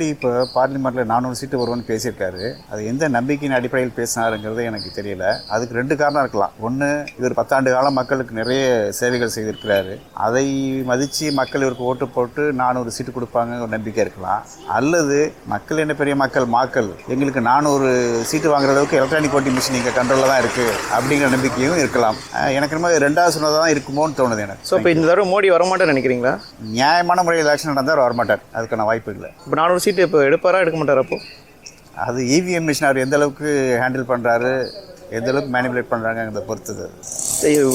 மோடி இப்போ பார்லிமெண்ட்டில் நானூறு சீட்டு வருவோன்னு பேசியிருக்காரு. அது எந்த நம்பிக்கையின் அடிப்படையில் பேசினாருங்கிறது எனக்கு தெரியல. அதுக்கு ரெண்டு காரணம் இருக்கலாம். ஒன்று இவர் பத்தாண்டு காலம் மக்களுக்கு நிறைய சேவைகள் செய்திருக்கிறாரு. அதை மதித்து மக்கள் இவருக்கு ஓட்டு போட்டு நானூறு சீட்டு கொடுப்பாங்க ஒரு நம்பிக்கை இருக்கலாம். அல்லது மக்கள் என்ன பெரிய மக்கள்? மாக்கள். எங்களுக்கு நானூறு சீட்டு வாங்குற அளவுக்கு எலக்ட்ரானிக் ஓட்டிங் மிஷின் இங்கே கண்ட்ரோலில் தான் இருக்குது அப்படிங்கிற நம்பிக்கையும் இருக்கலாம். எனக்கு என்னமோ ரெண்டாவது சொன்னதாக தான் இருக்குமோன்னு தோணுது எனக்கு. ஸோ இப்போ இந்த தடவை மோடி வரமாட்டேன்னு நினைக்கிறீங்களா? நியாயமான முறையில் எலெக்ஷன் நடந்தால் வரமாட்டார். அதுக்கான வாய்ப்பு இல்லை. இப்போ நானூறு சீட்டு இப்போ எடுப்பாரா எடுக்க மாட்டாரா அப்போ? அது E இவிஎம் மிஷின் அவர் எந்த அளவுக்கு ஹேண்டில் பண்ணுறாரு எந்த அளவுக்கு மேனிபுலேட் பண்ணுறாங்கிறத பொறுத்தது.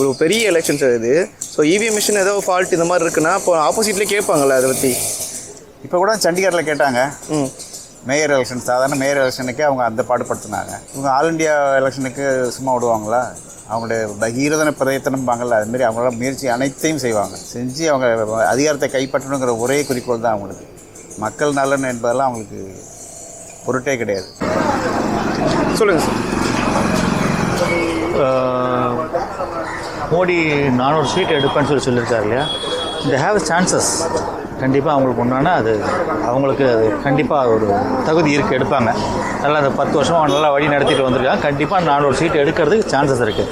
ஒரு பெரிய எலெக்ஷன் சார் இது. ஸோ இவிஎம் மிஷின் ஏதோ ஃபால்ட் இந்த மாதிரி இருக்குன்னா இப்போ ஆப்போசிட்லேயே கேட்பாங்கல்ல அதை பற்றி இப்போ கூட சண்டிகரில் கேட்டாங்க. ம். மேயர் எலெக்ஷன் சாதாரண மேயர் எலெக்ஷனுக்கே அவங்க அந்த பாடுபடுத்தினாங்க. இவங்க ஆல் இண்டியா எலெக்ஷனுக்கு சும்மா விடுவாங்களா? அவங்களுடைய பகீரதன பிரயத்தனம்பாங்கல்ல அதுமாரி அவங்களோட முயற்சி அனைத்தையும் செய்வாங்க. செஞ்சு அவங்க அதிகாரத்தை கைப்பற்றணுங்கிற ஒரே குறிக்கோள் தான் அவங்களுக்கு. மக்கள் நலன் என்பதெல்லாம் அவங்களுக்கு பொருட்டே கிடையாது. சொல்லுங்கள் சார். மோடி நானூறு சீட் எடுப்பேன்னு சொல்லி சொல்லியிருக்காரு இல்லையா? இந்த ஹேவ் சான்சஸ் கண்டிப்பாக அவங்களுக்கு உண்டான அது அவங்களுக்கு அது கண்டிப்பாக ஒரு தகுதி இருக்குது எடுப்பாங்க. நல்லா அந்த பத்து வருஷமாக நல்லா வழி நடத்திட்டு வந்திருக்காங்க கண்டிப்பாக நானூறு சீட் எடுக்கிறதுக்கு சான்சஸ் இருக்குது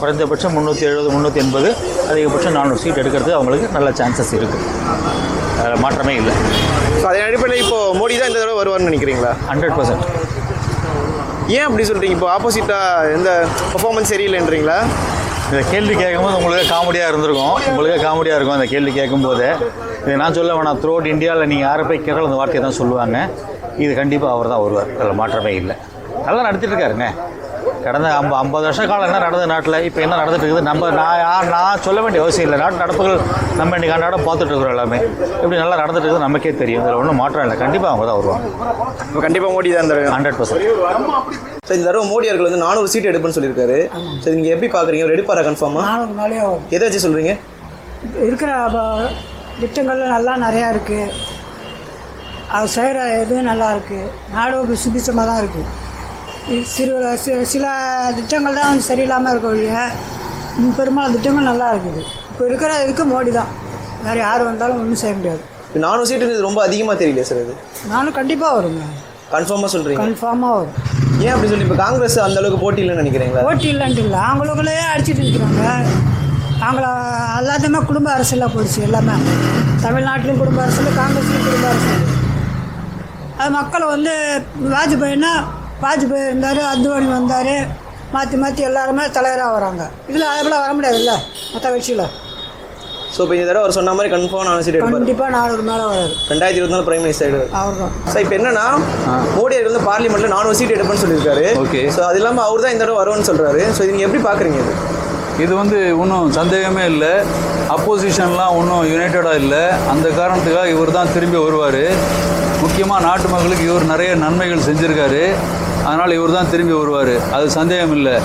குறைந்தபட்சம் முந்நூற்றி எழுபது முந்நூற்றி எண்பது அதிகபட்சம் நானூறு சீட் எடுக்கிறதுக்கு அவங்களுக்கு நல்ல சான்சஸ் இருக்குது மாற்றமே இல்லை. ஸோ அதன் அடிப்படையில் இப்போ மோடி தான் இந்த தடவை வருவார்னு நினைக்கிறீங்களா? ஹண்ட்ரட் பர்சன்ட் ஏன் அப்படி சொல்கிறீங்க இப்போ ஆப்போசிட்டாக எந்த பர்ஃபார்மன்ஸ் சரியில்லைன்றீங்களா? இந்த கேள்வி கேட்கும்போது உங்களுக்கு காமெடியாக இருந்திருக்கும். உங்களுக்கு காமெடியாக இருக்கும் அந்த கேள்வி கேட்கும்போது. இது நான் சொல்ல வேணாம். த்ரூ அவுட் இந்தியாவில் நீங்கள் யாரை போய் கேட்டாலும் அந்த வார்த்தையை தான் சொல்லுவாங்க. இது கண்டிப்பாக அவர் தான் வருவார். அதில் மாற்றமே இல்லை. நல்லா நடத்திட்டு இருக்காருங்க. கடந்த ஐம்ப ஐம்பது வருஷ காலம் என்ன நடந்தது நாட்டில்? இப்போ என்ன நடந்துட்டு இருக்குது நம்ம நான் யார் நான் சொல்ல வேண்டிய அவசியம் இல்லை. நாட்டு நடப்புகள் நம்ம இன்றைக்கி அன்றாடம் பார்த்துட்டு இருக்கிறோம் எல்லாமே. இப்படி நல்லா நடந்துட்டு இருக்குது நமக்கே தெரியும். இதில் ஒன்றும் மாற்றம் இல்லை. கண்டிப்பாக அவங்க தான் வருவாங்க. இப்போ கண்டிப்பாக மோடி தான் இந்த ஹண்ட்ரட் பர்சன்ட் சார் இந்த தடவை மோடி அவர்கள் வந்து நானூறு சீட் எடுப்புன்னு சொல்லியிருக்காரு. சரி நீங்கள் எப்படி பார்க்குறீங்க? அவர் எடுப்பாரா கன்ஃபார்மாக நானூறு நாளே எதை வச்சு சொல்கிறீங்க இருக்கிற திட்டங்கள் நல்லா நிறையா இருக்குது அது செய்கிற இதுவும் நல்லா இருக்குது நாடு சுபிச்சமாக தான் இருக்குது சிறு சில திட்டங்கள் தான் வந்து சரியில்லாமல் இருக்க ஒழிய பெரும்பாலும் திட்டங்கள் நல்லா இருக்குது. இப்போ இருக்கிற இதுக்கு மோடி தான். வேறு யார் வந்தாலும் ஒன்றும் செய்ய முடியாது. இப்போ நானூறு சீட்டு ரொம்ப அதிகமாக தெரியல சார் அது நானும் கண்டிப்பாக வருங்க. கன்ஃபார்மாக சொல்கிறீங்க கன்ஃபார்மாக வரும். ஏன் அப்படி சொல்லி இப்போ காங்கிரஸ் அந்த அளவுக்கு போட்டி இல்லைன்னு நினைக்கிறீங்களா? போட்டி இல்லைன்ட்டு இல்லை. அவங்களுக்குள்ளே அடிச்சிட்டு இருக்கிறாங்க. அவங்கள எல்லாத்தையுமே குடும்ப அரசியலாக போயிடுச்சு எல்லாமே. தமிழ்நாட்டிலும் குடும்ப அரசியல் காங்கிரஸ்லையும் குடும்ப அரசியல். அது மக்களை வந்து வாஜ்பாயின்னா வாஜ்பாய் இருந்தார் அத்வானி வந்தார் மாற்றி மாற்றி எல்லாருமே தலைவராக வராங்க. இதில் அதெல்லாம் வர முடியாதுல்ல மற்ற கட்சியில். ஸோ இப்போ இந்த தடவை அவர் சொன்ன மாதிரி கன்ஃபார்ம் நானூறு சீட் எடுப்பார். கண்டிப்பாக நானூறு மேலே வராது ரெண்டாயிரத்தி இருபத்தி நாலு பிரைம் மினிஸ்டர் அவர் தான் சார் இப்போ என்னன்னா மோடி அவர்கள் வந்து பார்லிமெண்ட்ல நானூறு சீட் எடுப்பேன்னு சொல்லியிருக்காரு. Okay. ஸோ அது இல்லாமல் அவர் தான் இந்த தடவை வருவான்னு சொல்றாரு. ஸோ இது நீங்கள் எப்படி பார்க்குறீங்க இது? இது வந்து ஒன்றும் சந்தேகமே இல்லை. அப்போசிஷன்லாம் ஒன்றும் யுனைட்டடாக இல்லை. அந்த காரணத்துக்காக இவர் தான் திரும்பி வருவார். முக்கியமாக நாட்டு மக்களுக்கு இவர் நிறைய நன்மைகள் செஞ்சுருக்காரு. அதனால் இவர் தான் திரும்பி வருவார். அது சந்தேகம் இல்லை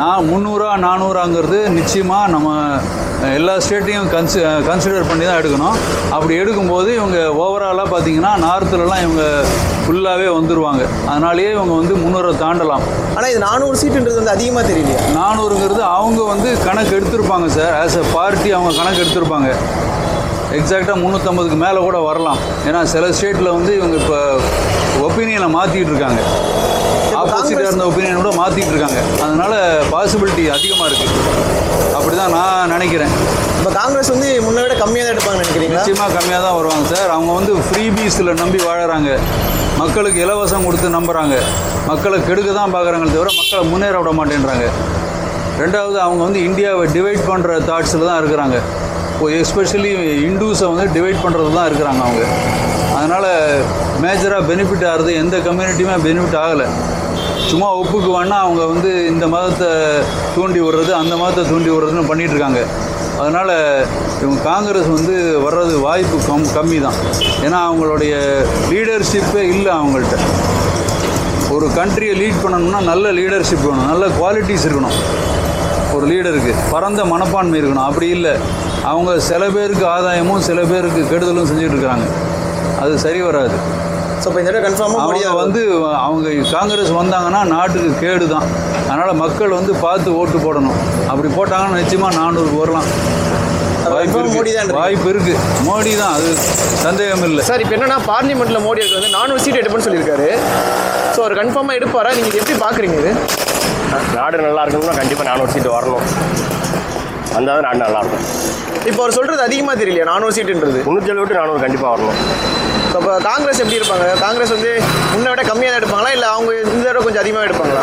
நான் முந்நூறா நானூறாங்கிறது நிச்சயமாக நம்ம எல்லா ஸ்டேட்டையும் கன்சி கன்சிடர் பண்ணி தான் எடுக்கணும். அப்படி எடுக்கும்போது இவங்க ஓவராலாக பார்த்தீங்கன்னா நார்த்துலலாம் இவங்க ஃபுல்லாகவே வந்துடுவாங்க அதனாலேயே இவங்க வந்து முந்நூறை தாண்டலாம். ஆனால் இது நானூறு சீட்டுன்றது வந்து அதிகமாக தெரியலையா. நானூறுங்கிறது அவங்க வந்து கணக்கு எடுத்திருப்பாங்க சார் ஆஸ் எ பார்ட்டி அவங்க கணக்கு எடுத்திருப்பாங்க. எக்ஸாக்டாக முந்நூற்றம்பதுக்கு மேலே கூட வரலாம். ஏன்னா சில ஸ்டேட்டில் வந்து இவங்க இப்போ ஒப்பீனியனை மாற்றிட்டு இருக்காங்க. ஆப்போசிட்டாக இருந்த ஒப்பீனியன் கூட மாற்றிட்டு இருக்காங்க. அதனால் பாசிபிலிட்டி அதிகமாக இருக்குது அப்படி தான் நான் நினைக்கிறேன். இப்போ காங்கிரஸ் வந்து முன்ன விட கம்மியாக தான் எடுப்பாங்கன்னு நினைக்கிறீங்களா? நிச்சயமாக கம்மியாக தான் வருவாங்க சார். அவங்க வந்து ஃப்ரீ பீஸில் நம்பி வாழறாங்க. மக்களுக்கு இலவசம் கொடுத்து நம்புகிறாங்க மக்களை கெடுக்க தான் பார்க்குறாங்களே தவிர மக்களை முன்னேற விட மாட்டேன்றாங்க. ரெண்டாவது அவங்க வந்து இந்தியாவை டிவைட் பண்ணுற தாட்ஸில் தான் இருக்கிறாங்க. இப்போ எஸ்பெஷலி இண்டூஸை வந்து டிவைட் பண்ணுறது தான் இருக்கிறாங்க அவங்க. அதனால் மேஜராக பெனிஃபிட் ஆகிறது எந்த கம்யூனிட்டியுமே பெனிஃபிட் ஆகலை. சும்மா ஒப்புக்கு ஒப்புக்குவான்னா அவங்க வந்து இந்த மதத்தை தூண்டி விடுறது அந்த மதத்தை தூண்டி விடுறதுன்னு பண்ணிட்டு இருக்காங்க அதனால் இவங்க காங்கிரஸ் வந்து வர்றது வாய்ப்பு கம் கம்மி தான் ஏன்னா அவங்களுடைய லீடர்ஷிப்பே இல்லை அவங்கள்ட்ட. ஒரு கண்ட்ரியை லீட் பண்ணணும்னா நல்ல லீடர்ஷிப் வேணும். நல்ல குவாலிட்டிஸ் இருக்கணும். ஒரு லீடருக்கு பரந்த மனப்பான்மை இருக்கணும். அப்படி இல்லை. அவங்க சில பேருக்கு ஆதாயமும் சில பேருக்கு கெடுதலும் செஞ்சுட்டு இருக்கிறாங்க அது சரி வராது. ஸோ இப்போ இந்த தடவை கன்ஃபார்மாக மோடி அவங்க வந்து அவங்க காங்கிரஸ் வந்தாங்கன்னா நாட்டுக்கு கேடு தான் அதனால் மக்கள் வந்து பார்த்து ஓட்டு போடணும். அப்படி போட்டாங்கன்னா நிச்சயமாக நானூறுக்கு வரலாம் வாய்ப்பு மோடி தான் இருக்கு வாய்ப்பு இருக்கு. மோடி தான் அது சந்தேகம் இல்லை சார் இப்போ என்னன்னா பார்லிமெண்ட்ல மோடி அவர்கள் வந்து நானூறு சீட் எடுப்பேன்னு சொல்லியிருக்காரு. ஸோ அவர் கன்ஃபார்மாக எடுப்பாரா? நீங்கள் எப்படி பார்க்குறீங்க இது? நாடு நல்லா இருக்கணும்னா கண்டிப்பாக நானூறு சீட்டு வரணும். வந்தால் தான் நாடு நல்லா இருக்கும். இப்போ அவர் சொல்றது அதிகமாக தெரியலையா நானூறு சீட்டுன்றது? முந்நூற்றி விட்டு நானூறு கண்டிப்பாக வரணும். ஸோ அப்போ காங்கிரஸ் எப்படி இருப்பாங்க? காங்கிரஸ் வந்து முன்ன விட கம்மியாக தான் எடுப்பாங்களா? இல்லை அவங்க இந்த தடவை கொஞ்சம் அதிகமாக எடுப்பாங்களா?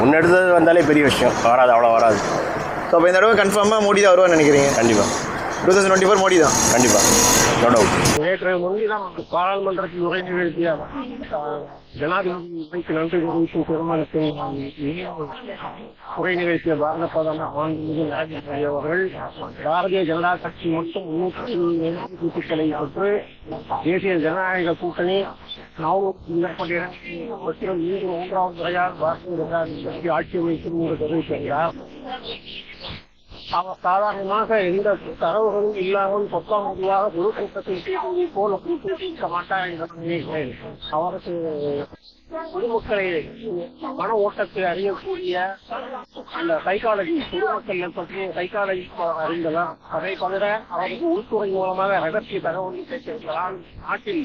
முன்னெடுத்தது வந்தாலே பெரிய விஷயம். வராது அவ்வளோ வராது. ஸோ அப்போ இந்த தடவை கன்ஃபார்மாக மோடி தான் வருவான்னு நினைக்கிறீங்க? கண்டிப்பாக two thousand twenty four Modi தான் கண்டிப்பாக நோ டவுட் நேற்று முன்தினம் பாராளுமன்றத்தில் உரை நிகழ்த்திய ஜனாதிபதி நன்றி தெரிவிக்கும் திருமணத்தில் உரை நிகழ்த்திய பாரத பிரதமர் மாண்புமிகு நரேந்திர அவர்கள் பாரதிய ஜனதா கட்சி மட்டும் முன்னூற்றி சீட்டுகளை பெற்று தேசிய ஜனநாயக கூட்டணி மற்றும் மீண்டும் மூன்றாவது முறையாக பாரதிய ஜனதா கட்சி ஆட்சி அமைக்கும் என்று தெரிவித்திருக்கிறார். அவர் சாதாரணமாக எந்த தரவுகளும் இல்லாமல் பத்தாம் முடிவாக குரு கூட்டத்தில் போல கூட்டிக்க மாட்டார் என்று நினைக்கிறேன் அவருக்கு பொதுமக்களை மன ஓட்டத்தை அறியக்கூடிய அந்த சைக்காலஜி பொதுமக்கள் பற்றி சைக்காலஜி அறிந்தலாம் அதை தவிர அவருக்கு உள்துறை மூலமாக ரகசிய தகவல் கிடைத்திருக்கிறார் நாட்டில்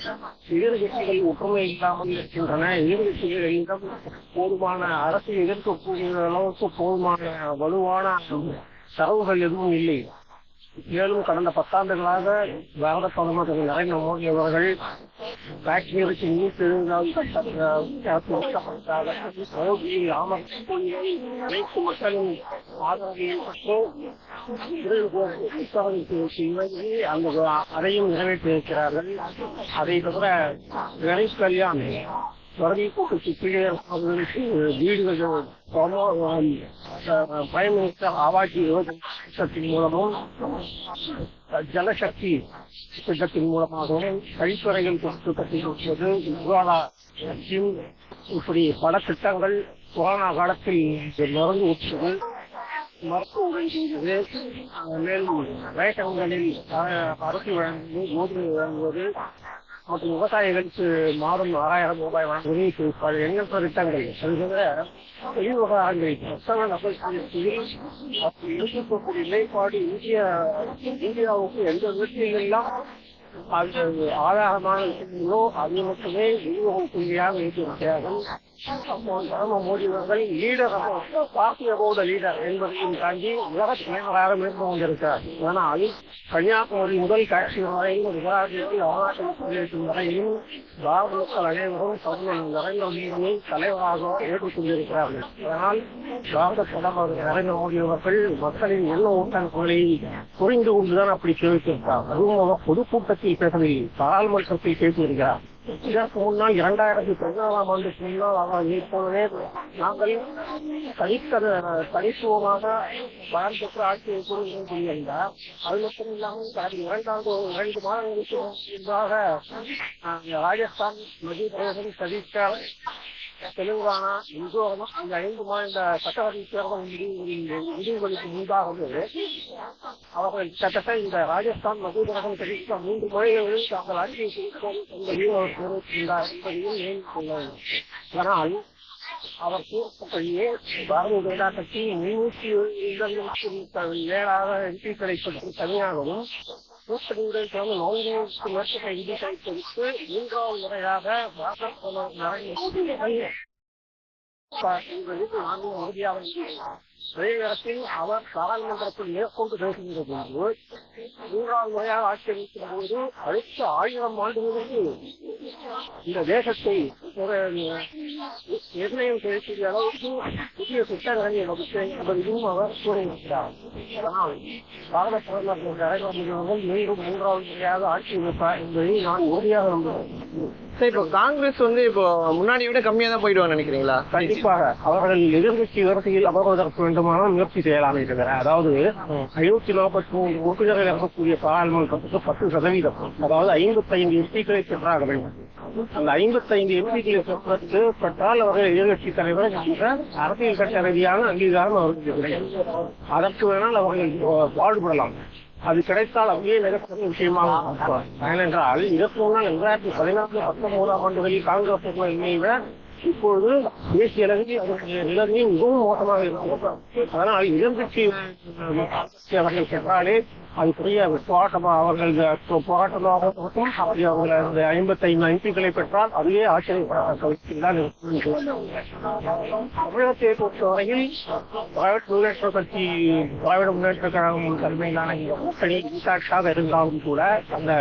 எதிர்கட்சிகள் ஒற்றுமை இல்லாமல் இருக்கின்றன. எதிர்கட்சிகளிடம் போதுமான அரசு எதிர்க்கக்கூடிய அளவுக்கு போதுமான வலுவான தரவுகள் எதுவும் இல்லை. மேலும் கடந்த பத்தாண்டுகளாக பாரத பிரதமர் திரு நரேந்திர மோடி அவர்கள் காஷ்மீருக்கு நூற்றி அனைத்து மக்களின் ஆதரவை பெற்று அந்த அதையும் நிறைவேற்றியிருக்கிறார்கள். அதை தவிர கணேஷ் கல்யாண் வறுமைக்கு கீழே அவர்களுக்கு வீடுகள் பிரைம் மினிஸ்டர் ஆவாஜ் யோஜனா திட்டத்தின் மூலமும் ஜலசக்தி திட்டத்தின் மூலமாகவும் கழிப்பறைகள் திட்டத்தை கொடுப்பது சுகாதார ஸ்கீம் இப்படி பல திட்டங்கள் கொரோனா காலத்தில் மருந்து ஊற்றுவது மருத்துவ உதவி செய்வது மேலும் ரேஷன்களில் அரிசி வழங்குவது கோதுமை வழங்குவது மற்றும் விவசாயிகளுக்கு மாதம் ஆறாயிரம் ரூபாய் வழங்குவதை பல எண்ணற்ற திட்டங்கள். சொல்கிற தவிர வெளி இருக்கக்கூடிய நிலைப்பாடு இந்திய இந்தியாவுக்கு எந்த விதத்திலெல்லாம் அது ஆதாரமான விஷயங்களோ அது மட்டுமே விநியோகம் புள்ளியாக வைத்திருக்கிறார்கள் அப்போ பிரதம மோடி அவர்கள் லீடர் பார்ட்டி லீடர் என்பதையும் தாண்டி உலக தலைவராக இருந்து கொண்டிருக்கிறார். ஆனால் கன்னியாகுமரி முதல் காஷ்மீர் வரையும் குஜராத்தில் அவகாசம் வரையும் பாரத மக்கள் அனைவரும் பிரதமர் நரேந்திர மோடியை தலைவராக ஏற்றுக்கொண்டிருக்கிறார்கள் அதனால் பாரத பிரதமர் நரேந்திர மோடி அவர்கள் மக்களின் எண்ண ஓட்டங்களை புரிந்து கொண்டுதான் அப்படி தெரிவித்திருக்கிறார் அதுவும் பொதுக்கூட்டத்தில் பொதுக்கூட்டத்தில் பேசுறது பாராளுமன்றத்தை பேசியிருக்கிறார் இதற்கு முன்னால் இரண்டாயிரத்தி பதினாறாம் ஆண்டுக்கு முன்னால் அவர் நாங்கள் தனித்த தனித்துவமாக பாரதத்தில் ஆட்சியை கூறுகிறோம் சொல்லியிருந்தார் அது மட்டும் இல்லாமல் கடந்த இரண்டாவது இரண்டு மாதங்களுக்கு முன்பாக ராஜஸ்தான் மத்திய பிரதேசம் சதீஷ்கார் தெலுங்கானா மிசோரம் இந்த ஐந்து மாநில சட்டசபை தேர்தல் முடிவுகளுக்கு முன்பாகவே அவர்கள் கிட்டத்தட்ட இந்த ராஜஸ்தான் மத்திய பிரதேசம் சத்தீஸ்கர் மூன்று மொழிகளில் தாங்கள் ஆட்சியை கொடுப்போம் என்பதையும் ஆனால் அவர் கூறப்பட்டே பாரதிய ஜனதா கட்சி முன்னூற்றி ஏழாக எம்பிக்களை பற்றி தனியாகவும் கூட்டணியுடன் சேர்ந்து நான்கு மேற்பட்ட எம்பிக்களை கொடுத்து மூன்றாவது முறையாக பாரத அதே நேரத்தில் அவர் பாராளுமன்றத்தில் மேற்கொண்டு பேசுகின்ற போது மூன்றாவது முறையாக ஆட்சி அமைக்கும் போது அடுத்த ஆயிரம் ஆண்டுகளுக்கு இந்த தேசத்தை ஒரு நிர்ணயம் செய்யக்கூடிய அளவுக்கு புதிய திட்டங்களை வகுத்தேன் என்பதையும் அவர் கூறியிருக்கிறார் ஆனால் பாரத பிரதமர் நரேந்திர மோடி அவர்கள் மீண்டும் மூன்றாவது முறையாக ஆட்சி அமைப்பார் என்பதை நான் உறுதியாக நம்புகிறேன் சார் இப்போ காங்கிரஸ் வந்து இப்போ முன்னாடி விட கம்மியா தான் போயிடுவாங்க நினைக்கிறீங்களா? கண்டிப்பாக. அவர்கள் எதிர்கட்சி வரிசையில் அமர்வதற்கு வேண்டுமான முயற்சி செய்யலாம் இருக்கிறார். அதாவது ஐநூத்தி நாற்பத்தி மூன்று உறுப்பினர்கள் இருக்கக்கூடிய பாராளுமன்றத்துக்கு பத்து சதவீதம் அதாவது ஐம்பத்தி ஐந்து எம்பிக்களை பெற்றாக வேண்டும் அந்த ஐம்பத்தைந்து எம்பிக்களை சொற்பட்டு பெற்றால் அவர்கள் எதிர்கட்சி தலைவர் அரசியல் சட்ட ரீதியான அங்கீகாரம் அவர்களுக்கு கிடையாது. அதற்கு வேணால் அவர்கள் பாடுபடலாம். அது கிடைத்தால் அப்படியே நிகழ்ச்சிய விஷயமாக ஏனென்றால் இதற்கு முன்னால் இரண்டாயிரத்தி பதினான்கு பத்தொன்பதாம் ஆண்டுகளில் காங்கிரஸ் நிலையை விட இப்பொழுது தேசிய அளவில் அதனுடைய நிலைமை மிகவும் மோசமாக இருக்கும் அதனால் எதிர்கட்சி அவர்கள் சென்றாலே அதுக்குரிய போராட்டமாக அவர்கள் இந்த போராட்டமாக மட்டும் அப்படி அவர்கள் அந்த ஐம்பத்தைந்து எம்பிக்களை பெற்றால் அதுவே ஆச்சரியப்படத்தக்க தான் இருக்கும் தமிழகத்தை பொறுத்தவரையில் திராவிட முன்னேற்ற கட்சி திராவிட முன்னேற்ற கழகம் தலைமையிலான கூட்டணி இன்டாக்டாக இருந்தாலும் கூட அந்த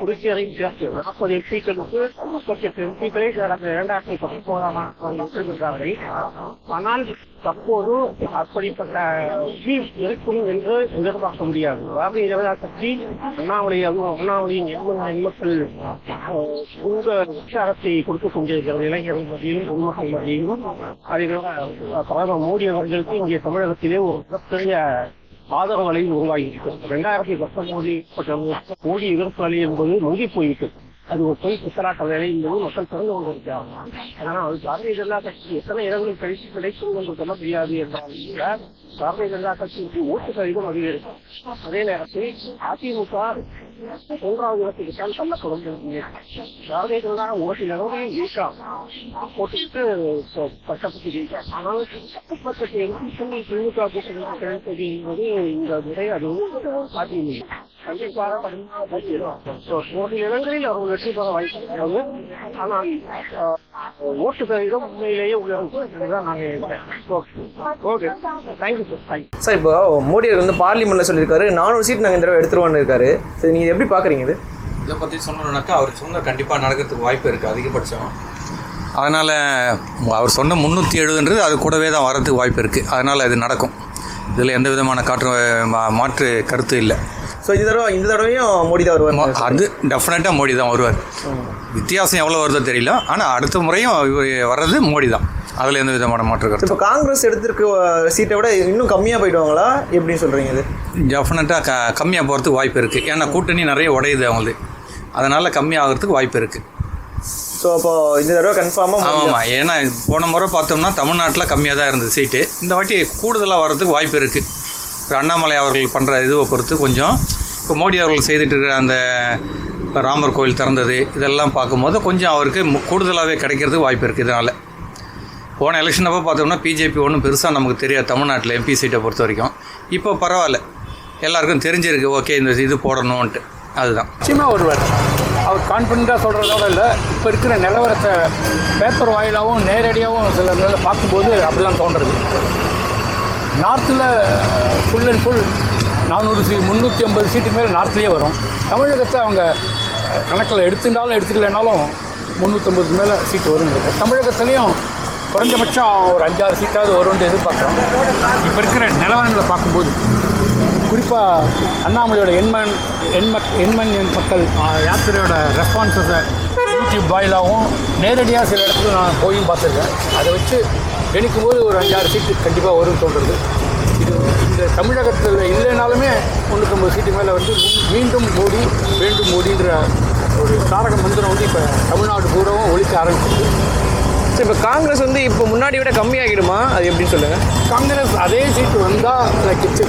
புதுச்சேரியும் சேர்த்து நாற்பது எம்பிக்களுக்கு முப்பத்தி எட்டு எம்பிக்களை கடந்த இரண்டாயிரத்தி பத்தொன்பதாம் ஆண்டு பெற்றிருக்கிறார்கள் ஆனால் தற்போது அப்படிப்பட்ட இருக்கும் என்று எதிர்பார்க்க முடியாது. பாரதிய ஜனதா கட்சி அண்ணாமலை அதுவும் அண்ணாமலையின் எண்மண் எண்மக்கள் உங்க உற்சாகத்தை கொடுத்து கொண்டிருக்கிறது இளைஞர்கள் மத்தியிலும் பொதுமக்கள் மத்தியிலும் அதே பிரதமர் மோடி அவர்களுக்கு இங்கே தமிழகத்திலே ஒரு மிகப்பெரிய ஆதரவு அலை உருவாகி இருக்கிறது. ரெண்டாயிரத்தி பத்தொன்பது மோடி எதிர்ப்பு அலை என்பது முங்கி போய்விட்டது. அது ஒரு பொய் பித்தலாட்ட வேலை என்பது மக்கள் திறந்து ஏன்னா ஆனால் பாரதிய ஜனதா கட்சி எத்தனை இடங்களும் கழித்து கிடைக்கும் என்று சொல்ல முடியாது என்றாலும் கூட பாரதிய ஜனதா கட்சிக்கு ஓட்டு சதவீதம் அதிகரிக்கும். அதே நேரத்தில் அதிமுக மூன்றாவது இடத்துக்கு தான் தள்ளப்படும் என்று பாரதிய ஜனதா ஓட்டு இடங்களில் இருக்கலாம் போட்டுவிட்டு கஷ்டப்பட்டு ஜெயிக்கலாம் ஆனால் பக்கத்து திமுக கூட்டணி என்பது இந்த முறை அது சாத்தியமில்லை கண்டிப்பாக ஒரு இடங்களில் அவர்கள் வெற்றி பெற வாய்ப்பு ஆனால் ஓட்டு சதவீதம் உண்மையிலேயே உயரும் okay thank you sir thank you sir இப்போ மோடி அவர் வந்து பார்லிமெண்ட்ல சொல்லியிருக்காரு. நானூறு சீட் நாங்கள் இந்த தடவை எடுத்துருவோம்னு இருக்காரு. சரி நீங்கள் எப்படி பார்க்குறீங்க இது? இதை பற்றி சொன்னோம்னாக்கா அவர் சொன்ன கண்டிப்பாக நடக்கிறதுக்கு வாய்ப்பு இருக்குது அதிகபட்சம். அதனால் அவர் சொன்ன முந்நூற்றி எழுபதுன்றது அது கூடவே தான் வரதுக்கு வாய்ப்பு இருக்குது அதனால் இது நடக்கும். இதில் எந்த விதமான காற்று மா- மாற்று கருத்து இல்லை. ஸோ இந்த தடவை இந்த தடவையும் மோடி தான் வருவார் அது டெஃபினட்டாக மோடி தான் வருவார். வித்தியாசம் எவ்வளோ வருதோ தெரியல. ஆனால் அடுத்த முறையும் வர்றது மோடி தான் அதில் எந்த விதமான மாற்று கருத்து இப்போ காங்கிரஸ் எடுத்திருக்க சீட்டை விட இன்னும் கம்மியாக போயிடுவாங்களா? எப்படின்னு சொல்கிறீங்க இது? டெஃபினட்டாக க கம்மியாக போகிறதுக்கு வாய்ப்பு இருக்குது ஏன்னா கூட்டணி நிறைய உடையுது அவங்களுக்கு அதனால் கம்மியாகிறதுக்கு வாய்ப்பு இருக்குது ஸோ அப்போ இந்த தடவை கன்ஃபார்மாக ஆமாம் ஏன்னா போன முறை பார்த்தோம்னா தமிழ்நாட்டில் கம்மியாக தான் இருந்தது சீட்டு. இந்த வாட்டி கூடுதலாக வர்றதுக்கு வாய்ப்பு இருக்குது அண்ணாமலை அவர்கள் பண்ணுற இதுவை பொறுத்து கொஞ்சம் இப்போ மோடி அவர்கள் செய்துட்டு இருக்கிற அந்த ராமர் கோயில் திறந்தது இதெல்லாம் பார்க்கும்போது கொஞ்சம் அவருக்கு மு- கூடுதலாகவே கிடைக்கிறதுக்கு வாய்ப்பு இருக்குது இதனால். போன எலெக்ஷன் அப்போ பார்த்தோம்னா பிஜேபி ஒன்றும் பெருசாக நமக்கு தெரியாது தமிழ்நாட்டில் எம்பி சீட்டை பொறுத்த வரைக்கும். இப்போ பரவாயில்ல. எல்லாருக்கும் தெரிஞ்சிருக்கு ஓகே இந்த இது போடணுன்ட்டு அதுதான். நிச்சயமாக ஒருவர் அவர் கான்ஃபிடண்ட்டாக சொல்கிறதோட இல்லை இப்போ இருக்கிற நிலவரத்தை பேப்பர் வாயிலாகவும் நேரடியாகவும் சில நேரம் பார்க்கும்போது அப்படிலாம் தோன்றுறது நார்த்தில் ஃபுல் அண்ட் ஃபுல் நானூறு சீ முந்நூற்றி ஐம்பது சீட்டு மேலே நார்த்லேயே வரும். தமிழகத்தை அவங்க கணக்கில் எடுத்துட்டாலும் எடுத்துக்கலைனாலும் முந்நூற்றம்பது மேலே சீட்டு வருங்க தமிழகத்துலேயும் குறைஞ்சபட்சம் ஒரு அஞ்சாறு சீட்டாவது வரும்னு எதிர்பார்க்குறோம். இப்போ இருக்கிற நிலவரங்களை பார்க்கும்போது குறிப்பாக அண்ணாமலையோட எண்மன் எண்மக் எண்மண் மக்கள் யாத்திரையோட ரெஸ்பான்சஸை யூடியூப் வாயிலாகவும் நேரடியாக சில இடத்துல நான் போயும் பார்த்துருக்கேன். அதை வச்சு கணிக்கும் போது ஒரு அஞ்சாறு சீட்டு கண்டிப்பாக வரும்னு சொல்கிறது இது இந்த தமிழகத்தில் இல்லைனாலுமே முந்நூற்றம்பது சீட்டு மேலே வந்து மீண்டும் மோடி வேண்டும் மோடின்ற ஒரு தாரக மந்திரம் வந்து இப்போ தமிழ்நாடு பூராவும் ஒழிக்க ஆரம்பிச்சிருக்கு. சரி இப்போ காங்கிரஸ் வந்து இப்போ முன்னாடி விட கம்மியாகிடுமா? அது எப்படின்னு சொல்லுங்கள் காங்கிரஸ் அதே சீட்டு வந்தால்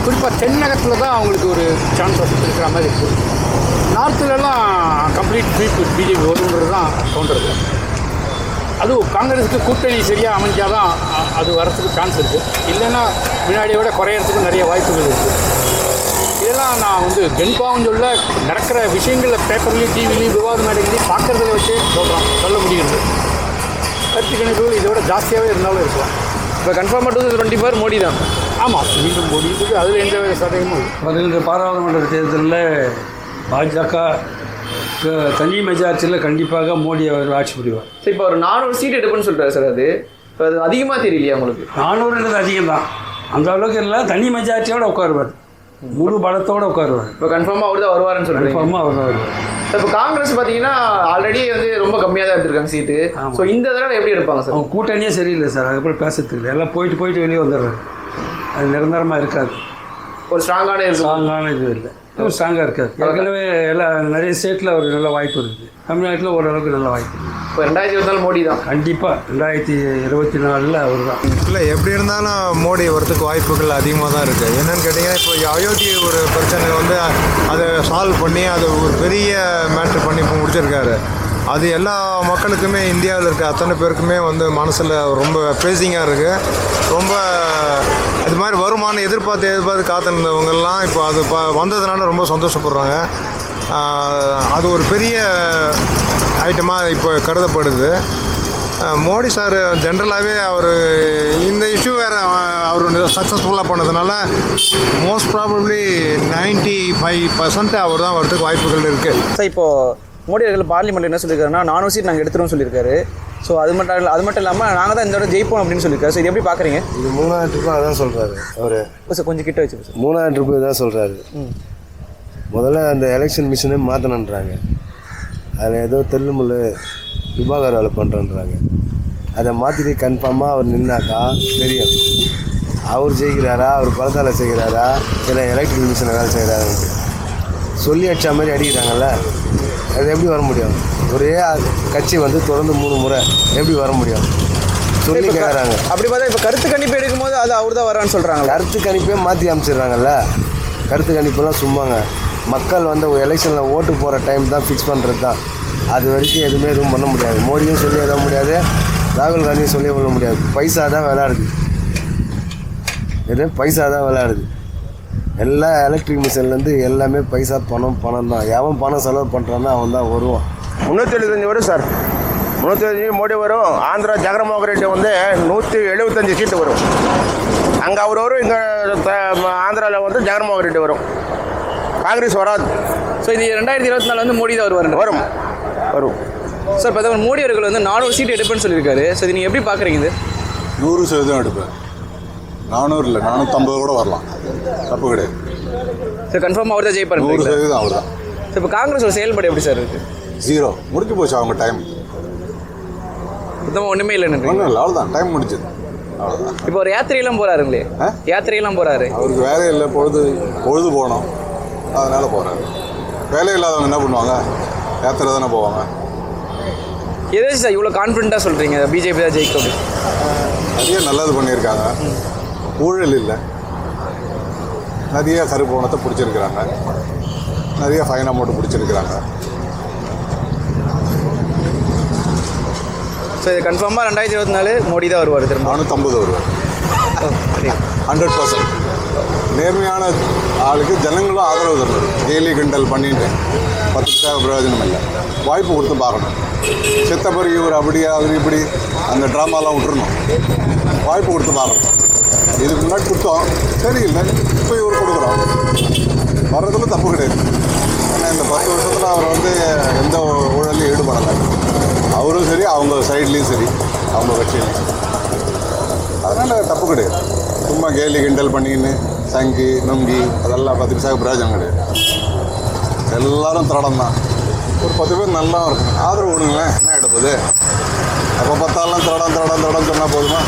குறிப்பாக தென்னகத்தில் தான் அவங்களுக்கு ஒரு சான்ஸ் இருக்கிற மாதிரி இருக்குது நார்த்துலலாம் கம்ப்ளீட் ஸ்வீப் பிஜேபி வருன்றது தான் தோன்றுறது அதுவும் காங்கிரஸுக்கு கூட்டணி சரியாக அமைஞ்சாதான் அ- அது வரத்துக்கு சான்ஸ் இருக்குது இல்லைன்னா முன்னாடியை விட குறையறதுக்கு நிறைய வாய்ப்புகள் இருக்குது இதெல்லாம் நான் வந்து கென்பாவும் சொல்ல நடக்கிற விஷயங்களில் பேப்பர்லேயும் டிவிலையும் விவாத மேடைகளையும் பார்க்குறதுல வச்சு சொல்கிறோம் சொல்ல முடியுது. கருத்து கணிப்புகள் இதை விட ஜாஸ்தியாகவே இருந்தாலும் இருக்கலாம். இப்போ கன்ஃபார்மாக two thousand twenty four Modi தான். ஆமாம் மீண்டும் முடியுது அதில் எந்த சதவீதமும் இல்லை. வருகின்ற பாராளுமன்ற தேர்தலில் பாஜக தனி மெஜாரிட்டியில் கண்டிப்பாக மோடி அவர் ஆட்சி புரிவார். சரி இப்போ ஒரு நானூறு சீட் எடுப்புன்னு சொல்கிறாரு சார் அது. அது அதிகமாக தெரியலையா உங்களுக்கு? நானூறுன்றது அதிகம் தான் அந்த அளவுக்கு இல்லை தனி மெஜாரிட்டியோட உட்காருவார். முழு பலத்தோட உட்காருவார். இப்போ கன்ஃபார்மாக அவர் தான் வருவாருன்னு சொல்கிறீங்க கன்ஃபார்மாக அவர் தான் வருவார். இப்போ காங்கிரஸ் பார்த்தீங்கன்னா ஆல்ரெடி வந்து ரொம்ப கம்மியாக தான் எடுத்திருக்காங்க சீட்டு ஸோ இந்த தடவை எப்படி எடுப்பாங்க சார் அவங்க கூட்டணியே சரியில்லை சார் அதுக்கப்புறம் பேசுறதுக்கு இல்லை. எல்லாம் போயிட்டு போயிட்டு வெளியே வந்துடுறாரு. அது நிரந்தரமாக இருக்காது. ஒரு ஸ்ட்ராங்கான ஸ்ட்ராங்கான இது. இல்லை. ஸ்ட்ராங்காக இருக்காது. ஏற்கனவே எல்லாம் நிறைய ஸ்டேட்டில் ஒரு நல்ல வாய்ப்பு இருக்குது. தமிழ்நாட்டில் ஓரளவுக்கு நல்ல வாய்ப்பு இருக்குது இப்போ ரெண்டாயிரத்தி இருபத்தி நாலு மோடி தான். கண்டிப்பாக ரெண்டாயிரத்தி இருபத்தி நாலில் அவர் தான். இல்லை எப்படி இருந்தாலும் மோடி வரதுக்கு வாய்ப்புகள் அதிகமாக தான் இருக்குது என்னன்னு கேட்டிங்கன்னா இப்போ அயோத்தி ஒரு பிரச்சனை வந்து அதை சால்வ் பண்ணி அதை ஒரு பெரிய மேட்ரு பண்ணி இப்போ முடிச்சிருக்காரு. அது எல்லா மக்களுக்குமே இந்தியாவில் இருக்க அத்தனை பேருக்குமே வந்து மனசில் ரொம்ப பேசிங்காக இருக்குது ரொம்ப இது மாதிரி வருமானம் எதிர்பார்த்து எதிர்பார்த்து காத்திருந்தவங்கெல்லாம் இப்போ அது ப வந்ததுனால ரொம்ப சந்தோஷப்படுறாங்க. அது ஒரு பெரிய ஐட்டமாக இப்போ கருதப்படுது. மோடி சார் ஜென்ரலாகவே அவர் இந்த இஷ்யூ வேறு அவர் சக்ஸஸ்ஃபுல்லாக பண்ணதுனால most probably ninety five percent அவர் தான் வரதுக்கு வாய்ப்புகள் இருக்குது சார் இப்போ மோடி அவர்கள் பார்லிமெண்ட் என்ன சொல்லியிருக்காருன்னா நானூறு சீட் நாங்கள் எடுத்துருவோம் சொல்லியிருக்காரு ஸோ அது மட்டும் இல்ல- அது மட்டும் இல்லாமல் நாங்கள் தான் இந்த தடவை ஜெயிப்போம் அப்படின்னு சொல்லியிருக்காரு ஸோ இது எப்படி பார்க்குறீங்க இது மூணாவது ட்ரிப்பு அதான் சொல்கிறாரு அவர். சார் கொஞ்சம் கிட்ட வச்சு சார் மூணாவது ட்ரிப்பு தான் சொல்கிறாரு முதல்ல அந்த எலெக்ஷன் மிஷினே மாற்றணுன்றாங்க அதில் ஏதோ தெல்லுமுள்ளு விபாகர் வேலை பண்ணுறேன்றாங்க அதை மாற்றிட்டு கன்ஃபார்மாக அவர் நின்னாக்கா தெரியும். அவர் ஜெயிக்கிறாரா அவர் பலத்தால் செய்கிறாரா இல்லை எலக்ட்ரிக் மிஷினை வேலை செய்கிறாருன்ட்டு சொல்லி அடிச்ச மாதிரி அடிக்கிறாங்கல்ல அது எப்படி வர முடியும்? ஒரே கட்சி வந்து தொடர்ந்து மூணு முறை எப்படி வர முடியும்? சொல்லி கேட்குறாங்க அப்படி பார்த்தா இப்போ கருத்து கணிப்பு எடுக்கும்போது அது அவர் தான் வரான்னு சொல்கிறாங்க கருத்து கணிப்பே மாற்றி அமைச்சிடுறாங்கல்ல. கருத்து கணிப்பெல்லாம் சும்மாங்க. மக்கள் வந்து எலெக்ஷனில் ஓட்டு போகிற டைம் தான் ஃபிக்ஸ் பண்ணுறது தான். அது வரைக்கும் எதுவுமே எதுவும் பண்ண முடியாது. மோடியும் சொல்லி எதுவும் முடியாது. ராகுல் காந்தியும் சொல்லி கொள்ள முடியாது. பைசா தான் விளையாடுது எது பைசா தான் விளையாடுது எல்லா எலக்ட்ரிக் மிஷின்லேருந்து எல்லாமே பைசா பணம் பணம் தான். எவன் பணம் செலவு பண்ணுறான்னா அவன் தான் வருவான். முந்நூற்றி எழுபத்தஞ்சு வரும் சார். முந்நூற்றி எழுபத்தஞ்சு மோடி வரும். ஆந்திரா ஜெகன்மோகன் ரெட்டி வந்து நூற்றி எழுபத்தஞ்சு சீட்டு வரும். அங்கே அவர் வரும் இங்கே ஆந்திராவில் வந்து ஜெகன்மோகன் ரெட்டி வரும். காங்கிரஸ் வராது. ஸோ இது ரெண்டாயிரத்தி இருபத்தி நாலு வந்து மோடி தான் வருவார் வரும். வரும். சார் பிரதமர் மோடி அவர்கள் வந்து நானூறு சீட் எடுப்பேன்னு சொல்லியிருக்காரு. ஸோ இது நீங்கள் எப்படி பார்க்குறீங்க இது? நூறு சதவீதம் எடுப்பேன். நானூறு இல்லை நானூற்றம்பது கூட வரலாம். தப்பு கிடையாது. சார் கன்ஃபார்மாக அவர் தான் நூறு ஜெயிப்பார் சதவீதம் அவர் தான் இப்போ காங்கிரஸோட செயல்பாடு எப்படி சார் இருக்குது ஜீரோ முடிஞ்சு போச்சு அவங்க டைம் சுத்தமாக ஒன்றுமே இல்லைன்னு ஒன்றும் இல்லை அவ்வளோதான் டைம் முடிஞ்சது. இப்போ ஒரு யாத்திரையெல்லாம் போகிறாருங்களே ஆ? யாத்திரையெல்லாம் போகிறாரு அவருக்கு வேலை இல்லை பொழுது பொழுது போகணும். அதனால் போகிறாரு வேலை இல்லாதவங்க என்ன பண்ணுவாங்க? யாத்திரை தானே போவாங்க. எதாச்சும் சார் இவ்வளோ கான்ஃபிடண்ட்டாக சொல்கிறீங்க பிஜேபி தான் ஜெயிக்கும் நிறைய நல்லது பண்ணியிருக்காங்க. ஊழல் இல்லை. நிறைய கருப்பு பணத்தை பிடிச்சிருக்கிறாங்க. நிறைய ஃபைன் அமௌண்ட் பிடிச்சிருக்கிறாங்க. ஸோ இது கன்ஃபார்மாக ரெண்டாயிரத்தி இருபத்தி நாலு மோடி தான் வருவார் திரும்ப. நானூற்றம்பது வருவார். ஹண்ட்ரட் பர்சன்ட் நேர்மையான ஆளுக்கு ஜனங்களும் ஆதரவு தரணும். கேலி கிண்டல் பண்ணிட்டு பத்து பிரயோஜனம் இல்லை. வாய்ப்பு கொடுத்து பார்க்கணும். செத்த இவர் அப்படி அவர் இப்படி அந்த ட்ராமாலாம் விட்டுறணும். வாய்ப்பு கொடுத்து பார்க்கணும். இதுக்கு முன்னாடி கொடுத்தோம். சரியில்லை. இப்போ இவர் கொடுக்குறோம். வர்றதுல தப்பு கிடையாது. ஏன்னா இந்த பத்து வருஷத்தில் அவர் வந்து எந்த ஊழலையும் ஈடுபடலை. அவரும் சரி அவங்க சைட்லேயும் சரி அவங்க கட்சியிலையும் அதனால் தப்பு கிடையாது. சும்மா கேலி கிண்டல் பண்ணிக்கின்னு சங்கி நொங்கி அதெல்லாம் பத்து பைசாவுக்கு பிரயோஜனம் கிடையாது. எல்லாரும் திரடம் தான் ஒரு பத்து பேர் நல்லா இருக்கும். ஆதரவு கொடுங்களேன். என்ன எடுப்பது அப்போ பத்தாலாம் திரடம் திரடம் திரடம் சொன்னால் போதுமா?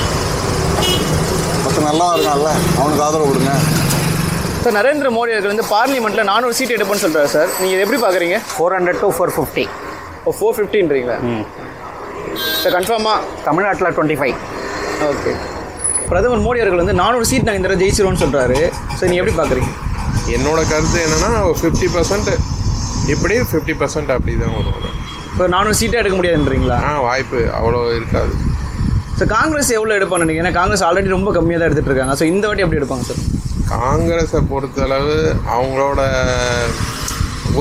பத்து நல்லா இருக்கான்ல. அவனுக்கு ஆதரவு கொடுங்க. சார் நரேந்திர மோடி அவர்கள் வந்து பார்லிமெண்ட்டில் நானூறு சீட் எடுப்பேன்னு சொல்கிறாரு சார். நீங்கள் எப்படி பார்க்குறீங்க? Four hundred to four fifty oh four ஃபிஃப்டின்றீங்களா sir கன்ஃபார்மாக தமிழ்நாட்டில் டுவெண்ட்டி ஃபைவ் ஓகே பிரதமர் மோடி அவர்கள் வந்து நானூறு சீட் நாங்கள் இந்த தடவை ஜெயிச்சிருவோம்னு சொல்கிறாரு ஸோ நீங்கள் எப்படி பார்க்குறீங்க என்னோட கருத்து என்னன்னா ஃபிஃப்டி பர்சன்ட் இப்படி ஃபிஃப்டி பர்சன்ட் அப்படி தான் வரும். இப்போ நானூறு சீட்டே எடுக்க முடியாதுன்றீங்களா? ஆ வாய்ப்பு அவ்வளோ இருக்காது. ஸோ காங்கிரஸ் எவ்வளோ எடுப்பான்னு நினைக்கிறேன் ஏன்னா காங்கிரஸ் ஆல்ரெடி ரொம்ப கம்மியாக தான் எடுத்துகிட்டு இருக்காங்க ஸோ இந்த வாட்டி எப்படி எடுப்பாங்க சார் காங்கிரஸை பொறுத்தளவு அவங்களோட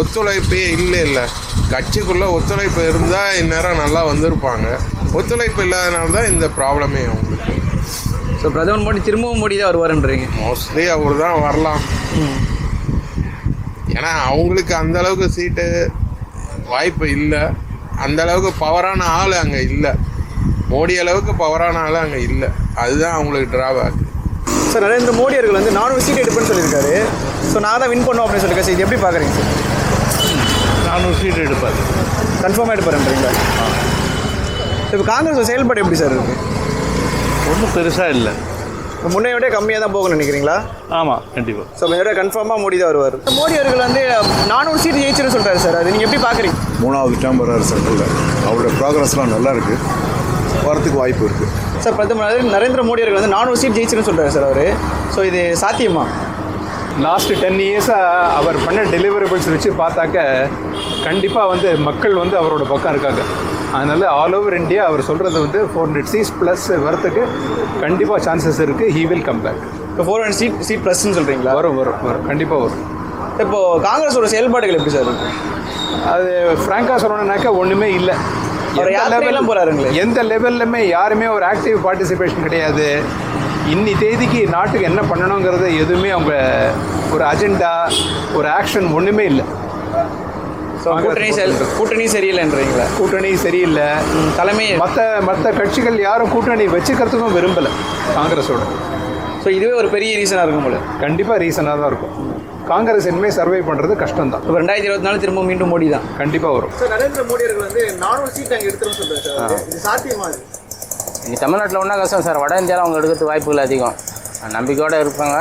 ஒத்துழைப்பே இல்லை இல்லை. கட்சிக்குள்ளே ஒத்துழைப்பு இருந்தால் இந்நேரம் நல்லா வந்திருப்பாங்க. ஒத்துழைப்பு இல்லாதனால தான் இந்த ப்ராப்ளமே அவங்களுக்கு. ஸோ பிரதமர் மோடி திரும்பவும் மோடி தான் வருவாருன்றீங்க. மோஸ்ட்லி அவர் தான் வரலாம் ஏன்னா அவங்களுக்கு அந்த அளவுக்கு சீட்டு வாய்ப்பு இல்லை. அந்த அளவுக்கு பவரான ஆள் அங்கே இல்லை. மோடி அளவுக்கு பவரான ஆள் அங்கே இல்லை. அதுதான் அவங்களுக்கு டிராபேக் சார் நரேந்திர மோடி அவர்கள் வந்து நானூறு சீட் எடுப்பேன்னு சொல்லியிருக்காரு. ஸோ நான் தான் வின் பண்ணோம் அப்படின்னு சொல்லியிருக்கேன். சார் இது எப்படி பார்க்குறீங்க சார் நானூறு சீட் எடுப்பார் கன்ஃபார்மாக எடுப்பாருன்றீங்களா இப்போ காங்கிரஸ் செயல்பாடு எப்படி சார் இருக்குது ஒன்றும் பெருசாக இல்லை. முன்னைய விட கம்மியாக தான் போகணும்னு நினைக்கிறீங்களா? ஆமாம் கண்டிப்பாக ஸோ இதோட கன்ஃபார்மாக மோடி தான் வருவார். மோடி அவர்கள் வந்து நானூறு சீட் ஜெயிச்சிருன்னு சொல்கிறாரு சார். அது நீங்கள் எப்படி பார்க்குறீங்க மூணாவது டேம் வர்றாரு சர்க்கிளில் அவருடைய ப்ராக்ரஸ்லாம் நல்லா இருக்குது வரத்துக்கு வாய்ப்பு இருக்குது சார் பிரதமர் நரே- நரேந்திர மோடி அவர்கள் வந்து நானூறு சீட் ஜெயிச்சிருன்னு சொல்கிறாரு சார் அவர். ஸோ இது சாத்தியமா? லாஸ்ட் டென் இயர்ஸாக அவர் பண்ண டெலிவரபிள்ஸ் வச்சு பார்த்தாக்க கண்டிப்பாக வந்து மக்கள் வந்து அவரோட பக்கம் இருக்காங்க. அதனால் ஆல் ஓவர் இந்தியா அவர் சொல்கிறது வந்து ஃபோர் ஹண்ட்ரட் சீட்ஸ் ப்ளஸ் வரத்துக்கு கண்டிப்பாக சான்சஸ் இருக்குது ஹீ வில் கம் பேக் இப்போ ஃபோர் ஹண்ட்ரட் சீட் சீட் ப்ளஸ்ன்னு சொல்கிறீங்களா வரும் வரும் வரும். கண்டிப்பாக வரும். இப்போ காங்கிரஸோட செயல்பாடுகள் எப்படி சார் அது ஃப்ராங்காக சொல்லணும்னாக்கா ஒன்றுமே இல்லை. யாத்திரையெல்லாம் level- போறாருங்களே. எந்த லெவல்லுமே யாருமே ஒரு ஆக்டிவ் பார்ட்டிசிபேஷன் கிடையாது. இன்னி தேதிக்கு நாட்டுக்கு என்ன பண்ணணுங்கிறது எதுவுமே அவங்க ஒரு அஜெண்டா ஒரு ஆக்ஷன் ஒன்றுமே இல்லை. ஸோ கூட்டணி கூட்டணி சரியில்லைன்றீங்களா? கூட்டணி சரியில்லை. தலைமை மற்ற மற்ற கட்சிகள் யாரும் கூட்டணி வச்சுக்கிறதுக்கும் விரும்பலை காங்கிரஸோட. ஸோ இதுவே ஒரு பெரிய ரீசனாக இருக்கும் போல. கண்டிப்பாக ரீசனாக தான் இருக்கும். காங்கிரஸ் இனிமேல் சர்வை பண்ணுறது கஷ்டம்தான். இப்போ ரெண்டாயிரத்தி இருபத்தி நாலு திரும்ப மீண்டும் மோடி தான். கண்டிப்பாக வரும். சார் நரேந்திர மோடி அவர்கள் வந்து நானூறு சீட் சார் இது சாத்தியமா இங்கே தமிழ்நாட்டில் ஒன்றா கஷ்டம் சார். வட இந்தியாவில் அவங்க எடுக்கிறதுக்கு வாய்ப்புகள் அதிகம். நம்பிக்கையோடு இருப்பாங்க.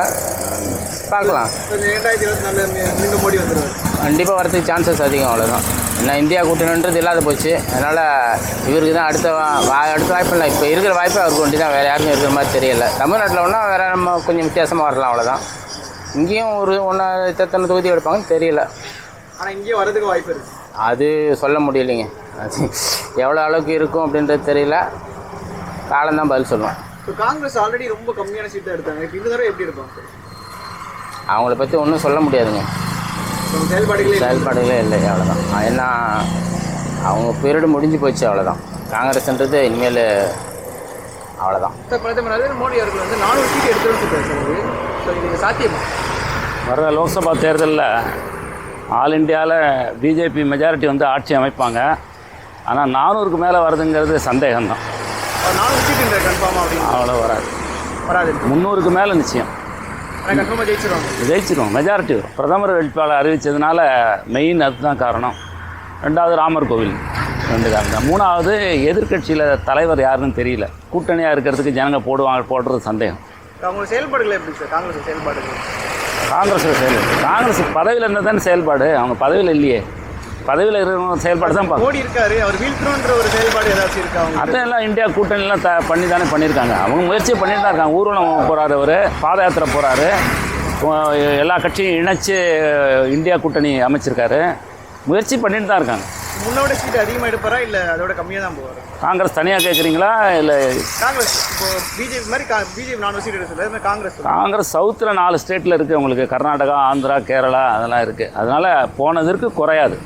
பார்க்கலாம். ரெண்டாயிரத்தி இருபத்தி நாலு மீண்டும் மோடி வந்துருவார். கண்டிப்பாக வரதுக்கு சான்சஸ் அதிகம் அவ்வளோதான் ஏன்னா இந்தியா கூட்டணின்றது இல்லாத போச்சு. அதனால் இவருக்கு தான் அடுத்த வா- அடுத்த வாய்ப்பு இல்லை. இப்போ இருக்கிற வாய்ப்பு அவருக்கு ஒண்டி தான். வேறு யாருக்கும் இருக்கிற மாதிரி தெரியல. தமிழ்நாட்டில் ஒன்றா வேறு நம்ம கொஞ்சம் வித்தியாசமாக வரலாம் அவ்வளோதான் இங்கேயும் ஒரு ஒன்றா எத்தனை தொகுதி எடுப்பாங்கன்னு தெரியல. ஆனால் இங்கேயே வரதுக்கு வாய்ப்பு இருக்கு. அது சொல்ல முடியலைங்க. அது எவ்வளோ அளவுக்கு இருக்கும் அப்படின்றது தெரியல. காலம்தான் பதில் சொல்லும். இப்போ காங்கிரஸ் ஆல்ரெடி ரொம்ப கம்மியான சீட் தான் எடுத்தாங்க. இப்போ இந்த தடவை எப்படி எடுப்பாங்க அவங்கள பற்றி ஒன்றும் சொல்ல முடியாதுங்க. செயல்பாடுகளே செயல்பாடுகளே இல்லை அவ்வளோதான் ஏன்னா அவங்க பீரியடு முடிஞ்சு போச்சு அவ்வளோதான் காங்கிரஸ்ன்றது இனிமேல் அவ்வளோதான் பிரதமர் நரேந்திர மோடி அவர்கள் வந்து நானூறு சீட் சொல்கிறார் சார் ஸோ இது சாத்தியமா? வர லோக்சபா தேர்தலில் ஆல் இந்தியாவில் பிஜேபி மெஜாரிட்டி வந்து ஆட்சி அமைப்பாங்க. ஆனால் நானூறுக்கு மேலே வருதுங்கிறது சந்தேகம்தான். அவ்வளோ வராது. வராது. முந்நூறுக்கு மேலே நிச்சயம். ஜெயிச்சிரும் மெஜாரிட்டி வரும். பிரதமர் வேட்பாளர் அறிவித்ததுனால மெயின் அதுதான் காரணம். ரெண்டாவது ராமர் கோவில். ரெண்டு காரணம். மூணாவது எதிர்க்கட்சியில் தலைவர் யாருன்னு தெரியல. கூட்டணியாக இருக்கிறதுக்கு ஜனங்க போடுவாங்க போடுறது சந்தேகம். அவங்க செயல்பாடுகள் எப்படி சார்? காங்கிரஸ் செயல்பாடுகள். காங்கிரஸ் செயல்பாடு. காங்கிரஸ் பதவியில் இருந்தால் தானே செயல்பாடு. அவங்க பதவியில் இல்லையே. பதவியில் இருக்கிறவங்க செயல்பாடு தான் மோடி இருக்காரு அவர் வீழ்த்தணுன்ற ஒரு செயல்பாடு ஏதாச்சும் இருக்கா அவங்க அதெல்லாம் இந்தியா கூட்டணிலாம் த பண்ணி தானே பண்ணியிருக்காங்க. அவங்க முயற்சி பண்ணிட்டு தான் இருக்காங்க. ஊர்வலம் போகிறாரு அவர் பாத யாத்திரை போகிறாரு எல்லா கட்சியும் இணைச்சு இந்தியா கூட்டணி அமைச்சிருக்காரு. முயற்சி பண்ணிட்டு தான் இருக்காங்க. முன்னோட சீட் அதிகமாக எடுப்பாரா இல்லை அதோட கம்மியாக தான் போவார்? காங்கிரஸ் தனியாக கேட்குறீங்களா இல்லை காங்கிரஸ் இப்போ பிஜேபி மாதிரி பிஜேபி நானூறு சீட் சொல்லுது காங்கிரஸ் காங்கிரஸ் சவுத்தில் நாலு ஸ்டேட்டில் இருக்குது உங்களுக்கு கர்நாடகா ஆந்திரா கேரளா அதெல்லாம் இருக்குது அதனால் போனதற்கு குறையாது.